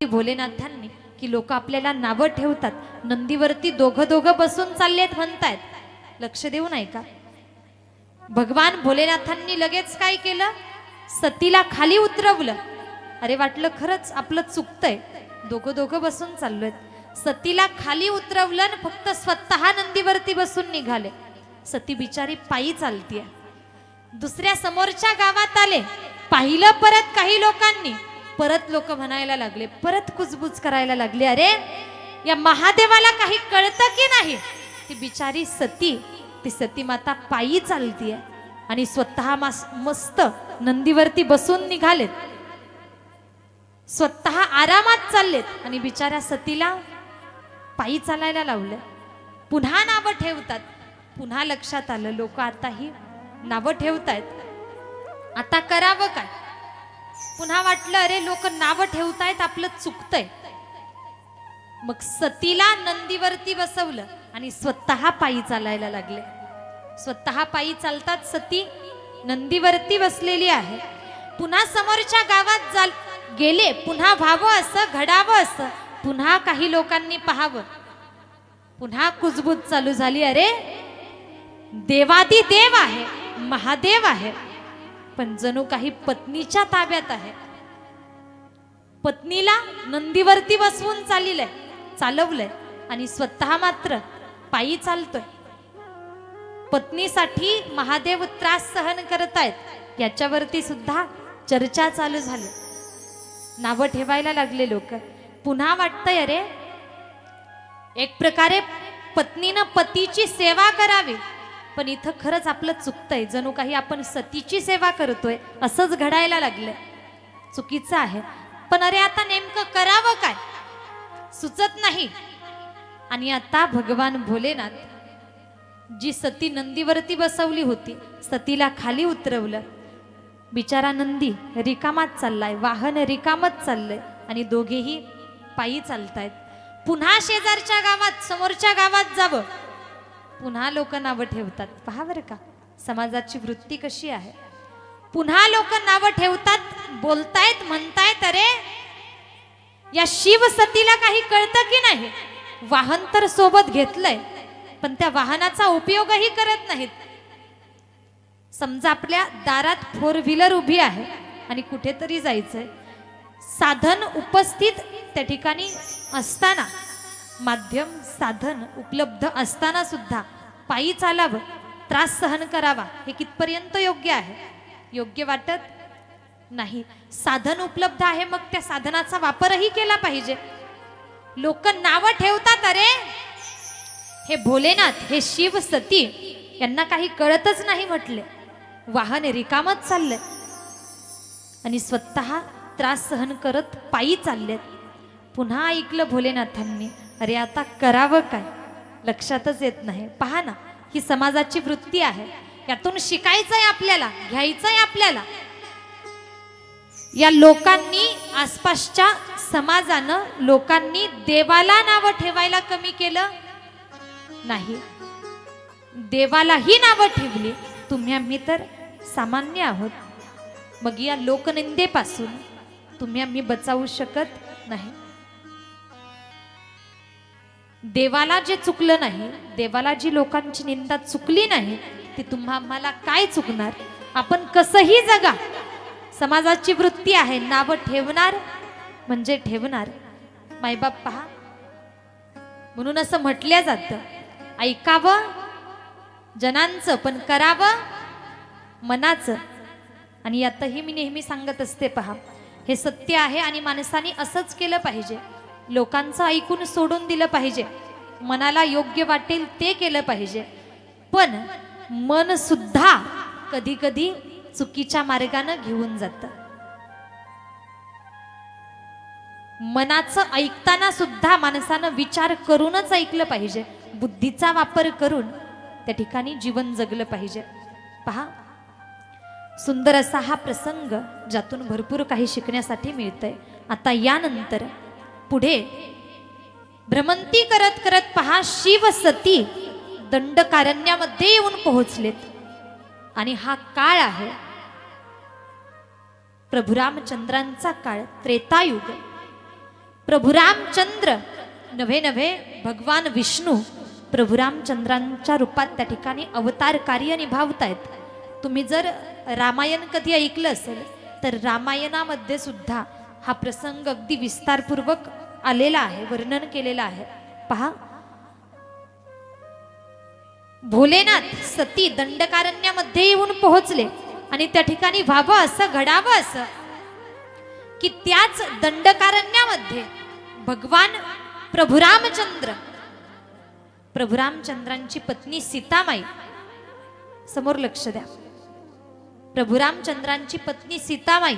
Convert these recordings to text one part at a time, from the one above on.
भोलेनाथांनी की लोक आपल्याला नावं ठेवतात. नंदीवरती दोघं दोघं बसून चाललेत म्हणतायत. लक्ष देऊन का भगवान भोलेनाथांनी लगेच काय केलं? सतीला खाली उतरवलं. अरे वाटलं खरंच आपलं चुकतंय. दोघं दोघं बसून चाललोय सतीला खाली उतरवलं आणि फक्त स्वतः नंदीवरती बसून निघाले. सती बिचारी पायी चालतीये. दुसऱ्या समोरच्या गावात आले. पाहिलं परत काही लोकांनी. परत लोक म्हणायला लागले परत कुजबुज करायला लागले अरे या महादेवाला काही कळतं की नाही? ती बिचारी सती ती सती माता पायी चालतीये आणि स्वतः मस्त नंदीवरती बसून निघालेत. स्वतः आरामात चाललेत आणि बिचाऱ्या सतीला पायी चालायला लावलं. पुन्हा नावं ठेवतात. पुन्हा लक्षात आलं लोक आताही नावं ठेवतायत. आता करावं काय? पुन्हा वाटलं अरे लोक नावं ठेवतायत आपलं चुकतंय. मग सतीला नंदीवरती बसवलं आणि स्वतः पायी चालायला लागले. स्वतः पायी चालतात सती नंदीवरती बसलेली आहे. पुन्हा समोरच्या गावात जाल गेले पुन्हा व्हावं असं घडावं असं पुन्हा काही लोकांनी पाहावं. पुन्हा कुजबूज चालू झाली अरे देवादी देव आहे महादेव आहे. पण जणू काही पत्नीच्या ताब्यात आहे. पत्नीला नंदीवरती बसवून चालिलंय चालवलंय आणि स्वतः मात्र पायी चालतोय. पत्नीसाठी महादेव त्रास सहन करत आहेत याच्यावरती सुद्धा चर्चा चालू झाली. नावं ठेवायला लागले लोक. पुन्हा वाटतंय अरे एक प्रकारे पत्नीनं पतीची सेवा करावी. पण इथं खरंच आपलं चुकतंय. जणू काही आपण सतीची सेवा करतोय असंच घडायला लागलंय. चुकीचं आहे. पण अरे आता नेमकं करावं काय? सुचत नाही. आणि आता भगवान भोलेनाथ जी सती नंदीवरती बसवली होती सतीला खाली उतरवलं. बिचारा नंदी रिकामात चाललाय वाहन रिकामत चाललंय आणि दोघेही पायी चालतायत. पुन्हा शेजारच्या गावात समोरच्या गावात जावं. पुन्हा लोक नावं ठेवतात. पहा बरं का समाजाची वृत्ती कशी आहे. पुन्हा लोक नावं ठेवतात बोलतायत म्हणतायत अरे या शिवसतीला काही कळतं की नाही? वाहन तर सोबत घेतलंय पण त्या वाहनाचा उपयोगही करत नाहीत. समजा आपल्या दारात फोर व्हीलर उभी आहे आणि कुठेतरी जायचंय. साधन उपस्थित त्या ठिकाणी असताना माध्यम साधन उपलब्ध असताना सुद्धा पायी चालावं त्रास सहन करावा हे कितपर्यंत योग्य आहे? योग्य वाटत नाही. साधन उपलब्ध आहे मग त्या साधनाचा वापरही केला पाहिजे. लोक नावं ठेवतात अरे! हे भोलेनाथ हे शिव सती यांना काही कळतच नाही म्हटले. वाहन रिकामच चाललंय. आणि स्वतः त्रास सहन करत पायी चाललेत. पुन्हा ऐकलं भोलेनाथांनी अरे आता करावं काय? लक्षातच येत नाही. पहा ना ही समाजाची वृत्ती आहे. यातून शिकायचंय आपल्याला घ्यायचंय आपल्याला. या लोकांनी आसपासच्या समाजानं लोकांनी देवाला नावं ठेवायला कमी केलं? नाही. देवालाही नावं ठेवली. तुम्ही आम्ही तर सामान्य आहोत. मग या लोकनिंदेपासून तुम्ही आम्ही बचावू शकत नाही. देवाला जे चुकलं नाही देवाला जी लोकांची निंदा चुकली नाही ती तुम्हा काय चुकणार? आपण कसंही जगा. समाजाची वृत्ती आहे नावं ठेवणार म्हणजे ठेवणार. मायबाप पहा. म्हणून असं म्हटलं जातं ऐकावं जनांचं पण करावं मनाचं. आणि यातही मी नेहमी सांगत असते पहा हे सत्य आहे आणि माणसाने असंच केलं पाहिजे. लोकांचं ऐकून सोडून दिलं पाहिजे. मनाला योग्य वाटेल ते केलं पाहिजे. पण मन सुद्धा कधी कधी चुकीच्या मार्गानं घेऊन जातं. मनाचं ऐकताना सुद्धा माणसानं विचार करूनच ऐकलं पाहिजे. बुद्धीचा वापर करून त्या ठिकाणी जीवन जगलं पाहिजे. पहा सुंदर असा हा प्रसंग ज्यातून भरपूर काही शिकण्यासाठी मिळतंय. आता यानंतर पुढे भ्रमंती करत करत पहा शिव सती दंडकारण्यामध्ये येऊन पोहोचलेत. आणि हा काळ आहे प्रभू रामचंद्रांचा काळ त्रेतायुग. प्रभू रामचंद्र नव्हे नव्हे भगवान विष्णू प्रभू रामचंद्रांच्या रूपात त्या ठिकाणी अवतार कार्य निभावतायत. तुम्ही जर रामायण कधी ऐकलं असेल तर रामायणामध्ये सुद्धा हा प्रसंग अगदी विस्तारपूर्वक आलेला आहे वर्णन केलेलं आहे. पहा. भोलेनाथ सती दंडकारण्यामध्ये येऊन पोहोचले आणि त्या ठिकाणी व्हावं असं घडावं असं की त्याच दंडकारण्यामध्ये भगवान प्रभुरामचंद्र प्रभुरामचंद्रांची पत्नी सीतामाई समोर लक्ष द्या. प्रभुरामचंद्रांची पत्नी सीतामाई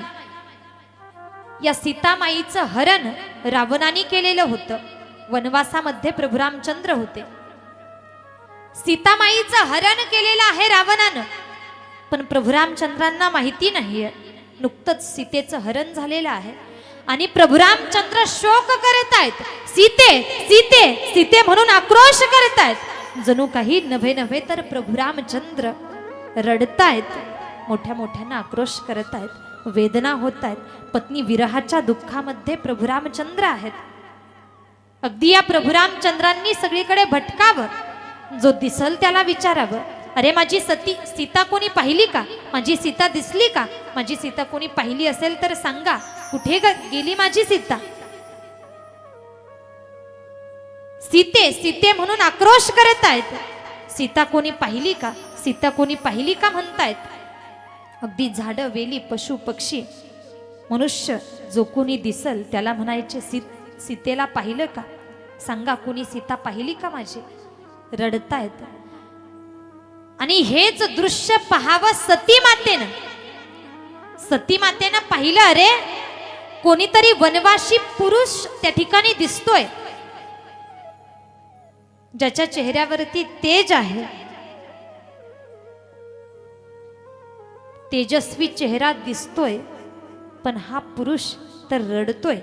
या सीतामाईचं हरण रावणाने केलेलं होतं. वनवासामध्ये प्रभू रामचंद्र होते. सीतामाईचं हरण केलेलं आहे रावणानं. पण प्रभू रामचंद्रांना माहिती नाहीये. नुकतंच सीतेचं हरण झालेलं आहे. आणि प्रभू रामचंद्र शोक करत आहेत सीते सीते सीते म्हणून आक्रोश करत आहेत जणू काही नव्हे नव्हे तर प्रभू रामचंद्र रडतायत. मोठ्या मोठ्यांना आक्रोश करत आहेत वेदना होत आहेत. पत्नी विरहाच्या दुःखामध्ये प्रभुरामचंद्र आहेत. अगदी या प्रभुरामचंद्रांनी सगळीकडे भटकावं. जो दिसल त्याला विचारावं. अरे माझी सती सीता कोणी पाहिली का? माझी सीता दिसली का? माझी सीता कोणी पाहिली असेल तर सांगा. कुठे ग- गेली माझी सीता? सीते सीते म्हणून आक्रोश करत आहेत. सीता कोणी पाहिली का? सीता कोणी पाहिली का म्हणतायत? अगदी झाडं वेली पशु पक्षी मनुष्य जो कोणी दिसल त्याला म्हणायचे सी सीतेला पाहिलं का? सांगा कोणी सीता पाहिली का माझी? रडतायत आणि हेच दृश्य पाहावं सती मातेनं सती मातेनं पाहिलं अरे कोणीतरी वनवाशी पुरुष त्या ठिकाणी दिसतोय. ज्याच्या चेहऱ्यावरती तेज आहे. तेजस्वी चेहरा दिसतोय पण हा पुरुष तर रडतोय.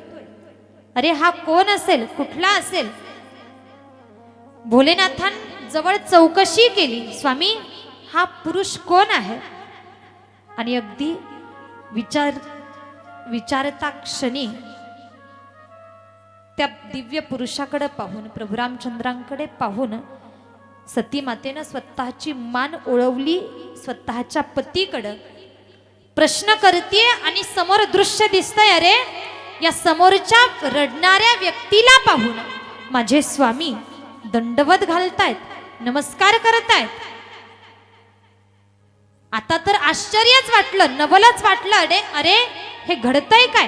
अरे हा कोण असेल? कुठला असेल? भोलेनाथान जवळ चौकशी केली. स्वामी हा पुरुष कोण आहे? आणि अगदी विचार विचारता क्षणी त्या दिव्य पुरुषाकडे पाहून प्रभुरामचंद्रांकडे पाहून सती मातेनं स्वतःची मान ओळवली स्वतःच्या पतीकडं. प्रश्न करते आणि समोर दृश्य दिसतंय अरे या समोरच्या रडणाऱ्या व्यक्तीला पाहून. माझे स्वामी दंडवत घालतायत नमस्कार करतायत. आता तर आश्चर्यच वाटलं नवलच वाटलं अरे अरे हे घडतंय काय?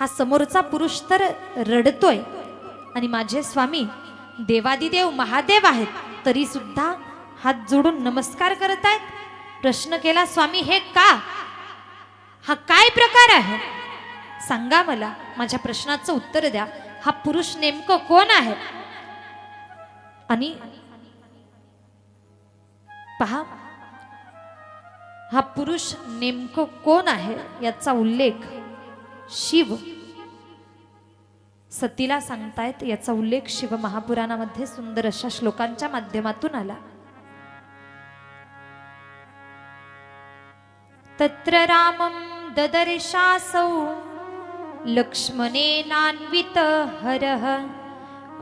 हा समोरचा पुरुष तर रडतोय. आणि माझे स्वामी देवादिदेव महादेव आहेत तरी सुद्धा हात जोडून नमस्कार करत आहेत प्रश्न केला स्वामी हे का? हा काय प्रकार आहे? सांगा मला माझ्या प्रश्नाचं उत्तर द्या. हा पुरुष नेमकं कोण आहे? आणि पहा हा पुरुष नेमकं कोण आहे याचा उल्लेख शिव सतीला सांगतायत. याचा उल्लेख शिव महापुराणामध्ये सुंदर अशा श्लोकांच्या माध्यमातून आला. तत्र रामं ददर्शासौ। लक्ष्मणेनान्वित हरः।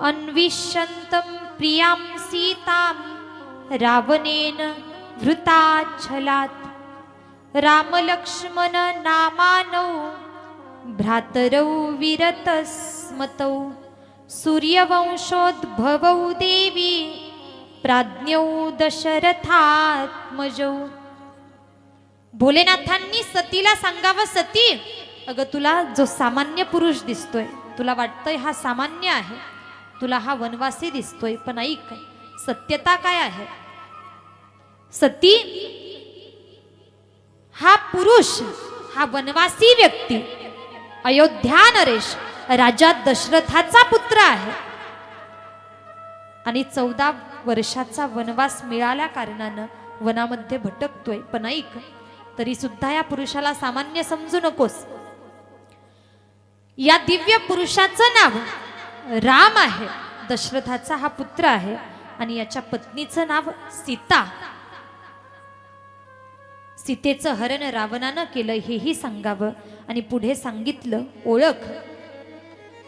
अन्विष्यन्तं प्रियां सीतां। रावणेन वृताच्छलात् रामलक्ष्मण नामानौ। भ्रातरौ विरतस्मतौ। सूर्यवंशोद्भवौ देवी। प्राज्ञौ दशरथात्मजौ भोलेनाथांनी सतीला सांगावं सती अगं तुला जो सामान्य पुरुष दिसतोय तुला वाटतंय हा सामान्य आहे तुला हा वनवासी दिसतोय पण ऐक सत्यता काय आहे? सती हा पुरुष हा वनवासी व्यक्ती अयोध्या नरेश राजा दशरथाचा पुत्र आहे. आणि चौदा वर्षाचा वनवास मिळाल्या कारणानं वनामध्ये भटकतोय पण ऐक तरी सुद्धा या पुरुषाला सामान्य समजू नकोस. या दिव्य पुरुषाचं नाव राम आहे. दशरथाचा हा पुत्र आहे आणि याच्या पत्नीचं नाव सीता. सीतेचं हरण रावणानं केलं हेही सांगावं आणि पुढे सांगितलं ओळख.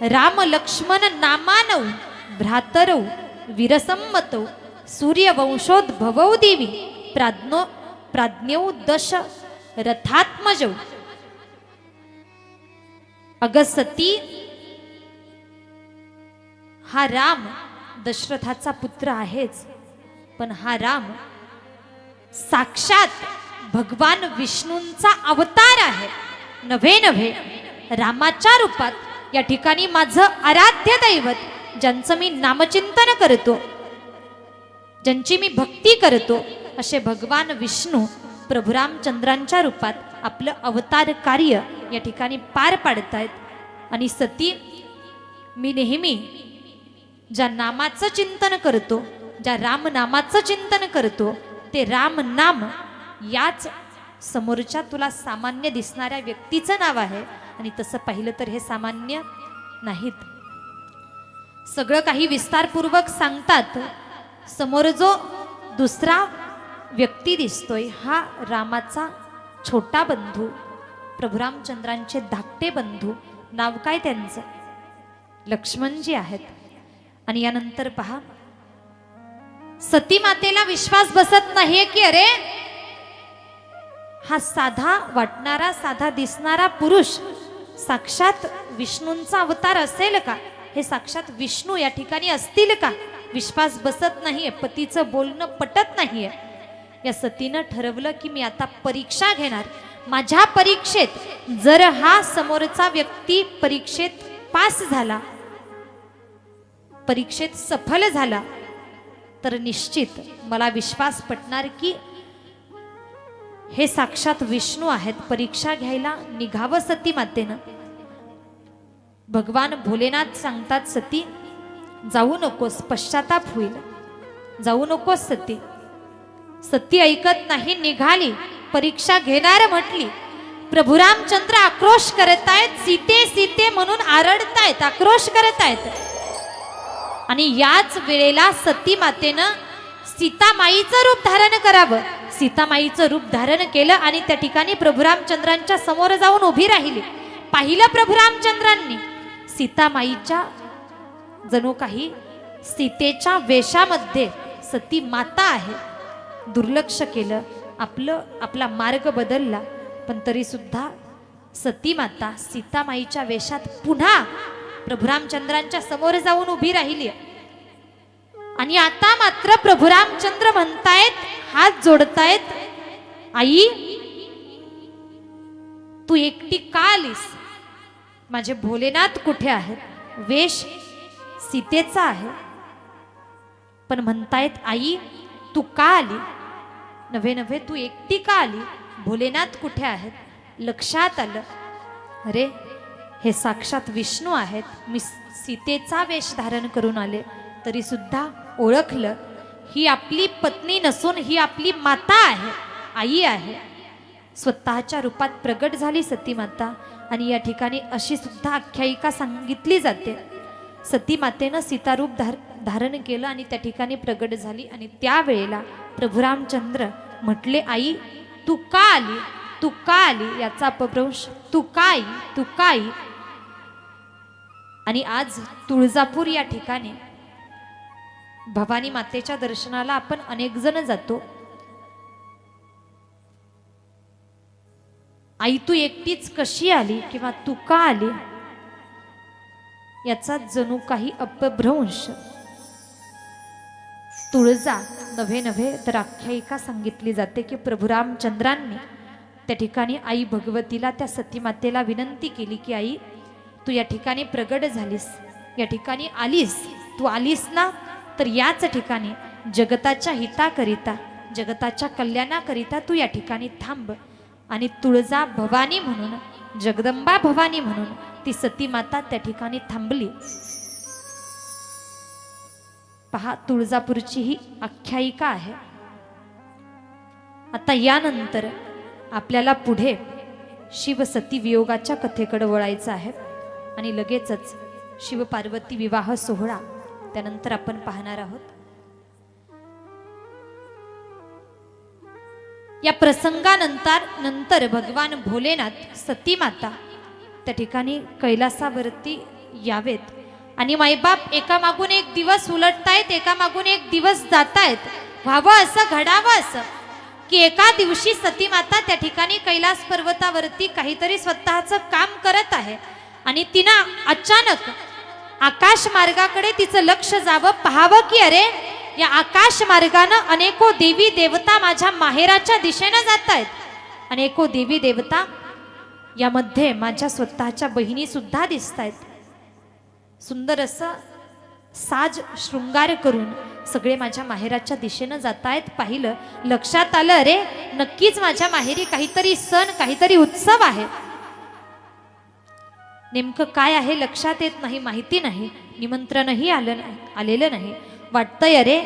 राम लक्ष्मण नामानौ भ्रातरौ वीरसंमतौ सूर्यवंशोद्भवौ देवी. प्राज्ञो प्राज्ञौ दश रथात्मज अग सती हा राम दशरथाचा पुत्र आहेच पण हा राम साक्षात भगवान विष्णूंचा अवतार आहे. नव्हे नव्हे रामाच्या रूपात या ठिकाणी माझं आराध्य दैवत ज्यांचं मी नामचिंतन करतो ज्यांची मी भक्ती करतो असे भगवान विष्णू प्रभू रामचंद्रांच्या रूपात आपलं अवतार कार्य या ठिकाणी पार पाडतायत. आणि सती मी नेहमी ज्या नामाचं चिंतन करतो ज्या रामनामाचं चिंतन करतो ते राम नाम याच समोरच्या तुला सामान्य दिसणाऱ्या व्यक्तीचं नाव आहे. आणि तसं पाहिलं तर हे सामान्य नाहीत. सगळं काही विस्तारपूर्वक सांगतात. समोर जो दुसरा व्यक्ती दिसतोय हा रामाचा छोटा बंधू प्रभू रामचंद्रांचे धाकटे बंधू. नाव काय त्यांचं? लक्ष्मणजी आहेत. आणि यानंतर पहा. सती मातेला विश्वास बसत नाहीये की अरे हा साधा वाटणारा साधा दिसणारा पुरुष साक्षात विष्णूंचा अवतार असेल का? हे साक्षात विष्णू या ठिकाणी असतील का? विश्वास बसत नाहीये पतीचं बोलणं पटत नाहीये. या सतीनं ठरवलं की मी आता परीक्षा घेणार. माझ्या परीक्षेत जर हा समोरचा व्यक्ती परीक्षेत पास झाला परीक्षेत सफल झाला तर निश्चित मला विश्वास पटणार की हे साक्षात विष्णू आहेत. परीक्षा घ्यायला निघावं सती मातेनं. भगवान भोलेनाथ सांगतात सती जाऊ नकोस पश्चाताप होईल. जाऊ नकोस सती. सती ऐकत नाही निघाली. परीक्षा घेणार म्हटली. प्रभू रामचंद्र आक्रोश आहेत सीते सीते म्हणून आरडतायत आक्रोश करत आहेत आणि याच वेळेला सती मातेनं सीतामाईचं रूप धारण करावं. सीतामाईचं रूप धारण केलं आणि त्या ठिकाणी प्रभू रामचंद्रांच्या समोर जाऊन उभी राहिली. पाहिलं प्रभू रामचंद्रांनी सीतामाईच्या जणू काही सीतेच्या वेशामध्ये सती माता आहे. दुर्लक्ष केलं आपलं आपला मार्ग बदलला. पण तरीसुद्धा सतीमाता सती माता सीतामाईच्या वेशात पुन्हा प्रभुरामचंद्रांच्या समोर जाऊन उभी राहिली. आणि आता मात्र प्रभुरामचंद्र म्हणतायत हात जोडतायत आई तू एकटी का आलीस? माझे भोलेनाथ कुठे आहेत? वेश सीतेचा आहे. पण म्हणतायत आई तू का आली? नव्हे नव्हे तू एकटी का आली? भोलेनाथ कुठे आहेत? लक्षात आलं. अरे हे साक्षात विष्णू आहेत. मी सीतेचा वेश धारण करून आले. तरी सुद्धा ओळखलं. ही आपली पत्नी नसून ही आपली माता आहे आई आहे. स्वतःच्या रूपात प्रगट झाली सती माता आणि या ठिकाणी अशी सुद्धा आख्यायिका सांगितली जाते. सती मातेनं सीतारूप धार धारण केलं आणि त्या ठिकाणी प्रगट झाली आणि त्यावेळेला प्रभू रामचंद्र म्हटले आई तू का आली? तू का आली याचा अपभ्रंश? तू काय तू काय आणि आज तुळजापूर या ठिकाणी भवानी मातेच्या दर्शनाला आपण अनेक जण जातो. आई तू एकटीच कशी आली किंवा तू का आली? याचा जणू काही अपभ्रंश तुळजा नव्हे नव्हे तर आख्यायिका सांगितली जाते की प्रभू रामचंद्रांनी त्या ठिकाणी आई भगवतीला त्या सतीमातेला विनंती केली की आई तू या ठिकाणी प्रगट झालीस या ठिकाणी आलीस तू आलीस ना? तर याच ठिकाणी जगताच्या हिताकरिता जगताच्या कल्याणाकरिता तू या ठिकाणी थांब. आणि तुळजा भवानी म्हणून जगदंबा भवानी म्हणून ती सतीमाता त्या ठिकाणी थांबली. पहा तुळजापूरची ही आख्यायिका आहे. आता यानंतर आपल्याला पुढे शिवसती वियोगाच्या कथेकडे वळायचं आहे आणि लगेचच शिवपार्वती विवाह सोहळा त्यानंतर आपण पाहणार आहोत. या प्रसंगानंतर नंतर भगवान भोलेनाथ सती माता त्या ठिकाणी कैलासावरती यावेत. आणि मायबाप एका मागून एक दिवस उलटतायत एका मागून एक दिवस जातायत. व्हावं असं घडावं असं. की एका दिवशी सती माता त्या ठिकाणी कैलास पर्वतावरती काहीतरी स्वतःचं काम करत आहे. आणि तिनं अचानक आकाश मार्गाकडे तिचं लक्ष जावं पाहावं की अरे या आकाश मार्गानं अनेको देवी देवता माझ्या माहेराच्या दिशेनं जात आहेत अनेको देवी देवता यामध्ये माझ्या स्वतःच्या बहिणी सुद्धा दिसत आहेत सुंदर असं साज शृंगार करून सगळे माझ्या माहेराच्या दिशेनं जात आहेत पाहिलं. लक्षात आलं अरे नक्कीच माझ्या माहेरी काहीतरी सण काहीतरी उत्सव आहे. नेमकं काय आहे लक्षात येत नाही माहिती नाही. निमंत्रणही आलं नाही आलेलं नाही. वाटतंय अरे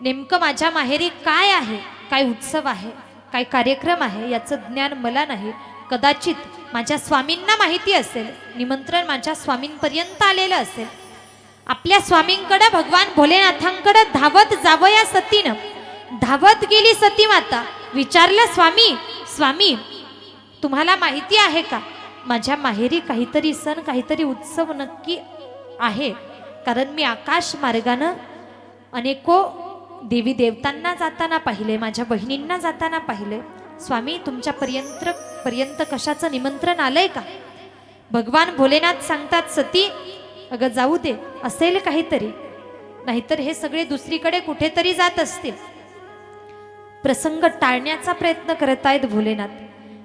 नेमकं माझ्या माहेरी काय आहे? काय उत्सव आहे? काय कार्यक्रम आहे? याचं ज्ञान मला नाही. कदाचित माझ्या स्वामींना माहिती असेल निमंत्रण माझ्या स्वामींपर्यंत आलेलं असेल. आपल्या स्वामींकडं भगवान भोलेनाथांकडे धावत जावं या सतीनं. धावत गेली सती माता. विचारलं स्वामी स्वामी तुम्हाला माहिती आहे का? माझ्या माहेरी काहीतरी सण काहीतरी उत्सव नक्की आहे. कारण मी आकाश मार्गानं अनेको देवी देवतांना जाताना पाहिले माझ्या बहिणींना जाताना पाहिले. स्वामी तुमच्या पर्यंत पर्यंत कशाचं निमंत्रण आलंय का? भगवान भोलेनाथ सांगतात सती अगं जाऊ दे असेल काहीतरी. नाहीतर हे सगळे दुसरीकडे कुठेतरी जात असतील. प्रसंग टाळण्याचा प्रयत्न करत आहेत भोलेनाथ.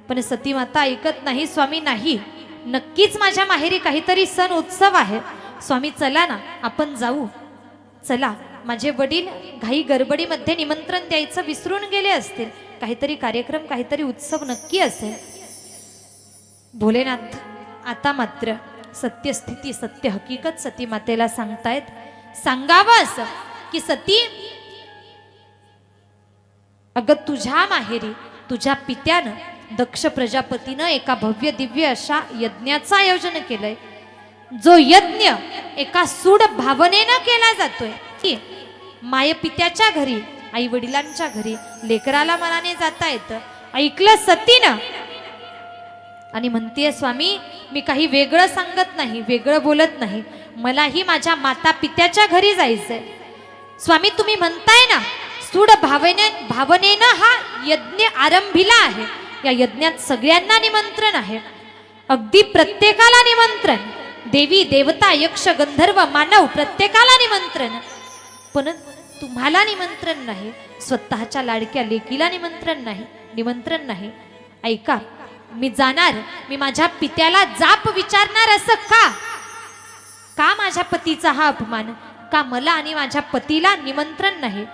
पण सती माता ऐकत नाही स्वामी नाही. नक्कीच माझ्या माहेरी काहीतरी सण उत्सव आहे. स्वामी चला ना आपण जाऊ. चला माझे वडील घाई गडबडीमध्ये निमंत्रण द्यायचं विसरून गेले असतील. काहीतरी कार्यक्रम काहीतरी उत्सव नक्की असेल. भोलेनाथ आता मात्र सत्यस्थिती सत्य हकीकत सती मातेला सांगतायत. सांगावं असं की सती अगं तुझ्या माहेरी तुझ्या पित्यानं दक्ष प्रजापतीनं एका भव्य दिव्य अशा यज्ञाचं आयोजन केलंय. जो यज्ञ एका सूड भावनेनं केला जातोय. की माय पित्याच्या घरी आई वडिलांच्या घरी लेकराला मनाने जाता येतं. ऐकलं सतीनं. आणि म्हणतीये स्वामी मी काही वेगळं सांगत नाही वेगळं बोलत नाही. मलाही माझ्या माता पित्याच्या घरी जायचंय. स्वामी तुम्ही म्हणताय ना सूड भावने भावनेनं हा यज्ञ आरंभिला आहे. या यज्ञात सगळ्यांना निमंत्रण आहे. अगदी प्रत्येकाला निमंत्रण. देवी देवता यक्ष गंधर्व मानव प्रत्येकाला निमंत्रण. पण तुम्हाला निमंत्रण नाही स्वतःच्या लाडक्या लेकीला निमंत्रण नाही निमंत्रण नाही. ऐका मी जाणार मी माझ्या पित्याला जाप विचारणार असं का? का माझ्या पतीचा हा अपमान? का मला आणि माझ्या पतीला निमंत्रण नाही?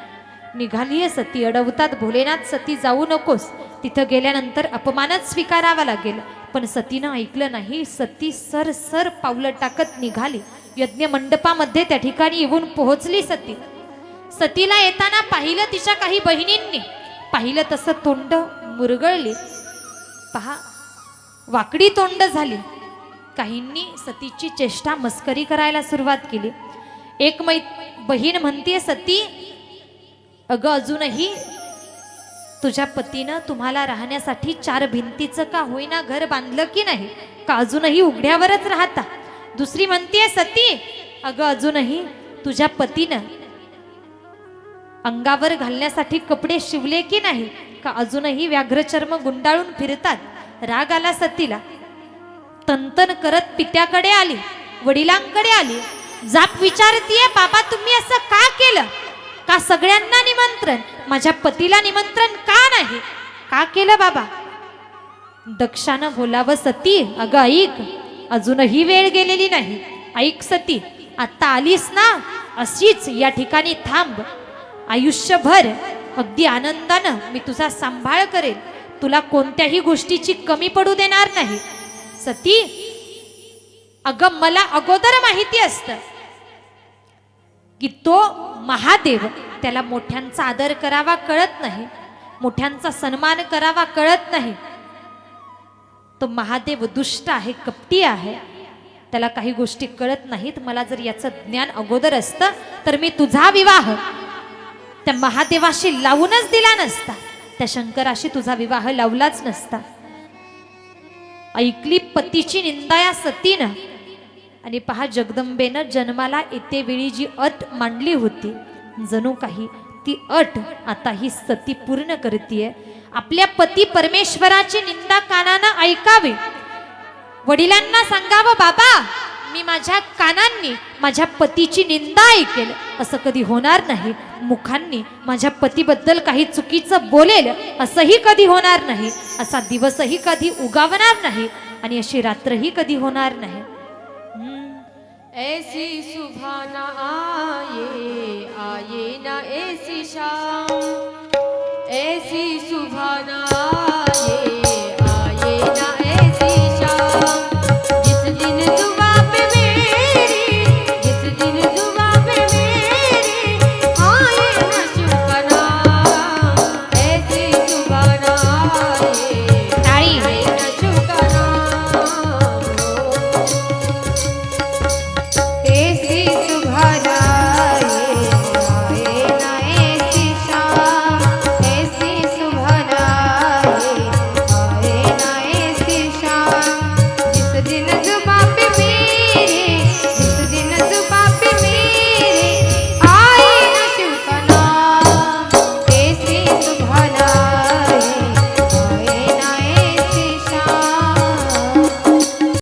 निघालीये सती अडवतात भोलेनाथ सती जाऊ नकोस. तिथं गेल्यानंतर अपमानच स्वीकारावा लागेल. पण सतीनं ऐकलं नाही सती सर सर पावलं टाकत निघाली. यज्ञ मंडपामध्ये त्या ठिकाणी येऊन पोहोचली सती. सतीला येताना पाहिलं तिच्या काही बहिणींनी. पाहिलं तसं तोंड मुरगळले. पहा वाकडी तोंड झाली. काहींनी सतीची चेष्टा मस्करी करायला सुरुवात केली. एक मै बहीण म्हणते सती अगं अजूनही तुझ्या पतीनं तुम्हाला राहण्यासाठी चार भिंतीचं का होईना घर बांधलं की नाही? का अजूनही उघड्यावरच राहता? दुसरी म्हणतीये सती अगं अजूनही तुझ्या पतीनं अंगावर घालण्यासाठी कपडे शिवले की नाही का अजूनही व्याघ्रचर्म गुंडाळून फिरतात? राग आला सतीला. तंतन करत पित्याकडे आली वडिलांकडे आली. जाप विचारतीये बाबा तुम्ही असं का केलं? का सगळ्यांना निमंत्रण? माझ्या पतीला निमंत्रण का नाही? का केलं बाबा? दक्षानं बोलावं सती अगं ऐक. अजूनही वेळ गेलेली नाही. ऐक सती. आता आलीस ना? अशीच या ठिकाणी थांब. आयुष्यभर अगदी आनंदानं मी तुझा सांभाळ करेन तुला कोणत्याही गोष्टीची कमी पडू देणार नाही. सती अगं मला अगोदर माहिती असतं की तो महादेव त्याला मोठ्यांचा आदर करावा कळत नाही मोठ्यांचा सन्मान करावा कळत नाही. तो महादेव दुष्ट आहे कपटी आहे. त्याला काही गोष्टी कळत नाहीत. मला जर याचं ज्ञान अगोदर असतं तर मी तुझा विवाह त्या महादेवाशी लावूनच दिला नसता. त्या शंकराशी तुझा विवाह लावलाच नसता. ऐकली पतीची निंदा या सतीनं. आणि पहा जगदंबेनं जन्माला येते वेळी जी अट मांडली होती जणू काही ती अट आता ही सती पूर्ण करतीये. आपल्या पती परमेश्वराची निंदा कानानं ऐकावी. वडिलांना सांगावं बाबा मी माझ्या कानांनी माझ्या पतीची निंदा ऐकेल. असं कधी होणार नाही. मुखांनी माझ्या पतीबद्दल काही चुकीचं बोलेल असंही कधी होणार नाही. असा दिवसही कधी उगावणार नाही आणि अशी रात्रही कधी होणार नाही. ऐसी सुबह आये आये आए न ऐसी शाम. ऐसी सुबह न